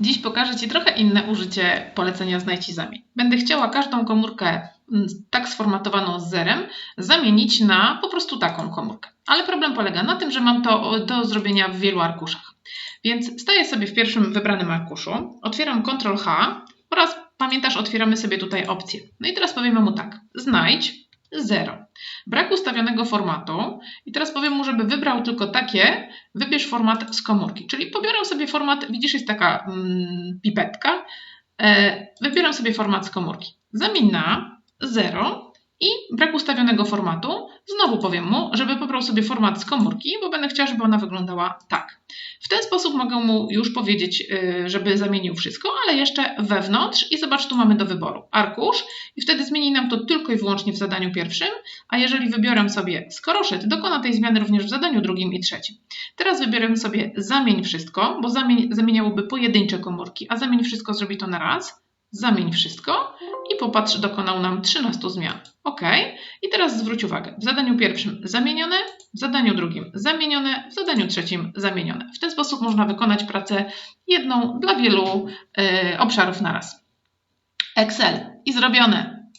Dziś pokażę Ci trochę inne użycie polecenia znajdź i zamień. Będę chciała każdą komórkę mm, tak sformatowaną z zerem zamienić na po prostu taką komórkę. Ale problem polega na tym, że mam to do zrobienia w wielu arkuszach. Więc staję sobie w pierwszym wybranym arkuszu, otwieram Ctrl H oraz pamiętasz, otwieramy sobie tutaj opcję. No i teraz powiemy mu tak, znajdź 0. Brak ustawionego formatu i teraz powiem mu, żeby wybrał tylko takie, wybierz format z komórki. Czyli pobieram sobie format, widzisz, jest taka mm, pipetka, e, wybieram sobie format z komórki. Zamień na 0 i brak ustawionego formatu. Znowu powiem mu, żeby pobrał sobie format z komórki, bo będę chciała, żeby ona wyglądała tak. W ten sposób mogę mu już powiedzieć, y, żeby zamienił wszystko, ale jeszcze wewnątrz i zobacz, tu mamy do wyboru arkusz i wtedy zmieni nam to tylko i wyłącznie w zadaniu pierwszym, a jeżeli wybiorę sobie skoroszyt, dokona tej zmiany również w zadaniu drugim i trzecim. Teraz wybieram sobie zamień wszystko, bo zamień, zamieniałoby pojedyncze komórki, a zamień wszystko zrobi to na raz. Zamień wszystko i popatrz, dokonał nam 13 zmian. OK. I teraz zwróć uwagę. W zadaniu pierwszym zamienione, w zadaniu drugim zamienione, w zadaniu trzecim zamienione. W ten sposób można wykonać pracę jedną dla wielu y, obszarów naraz. Excel i zrobione.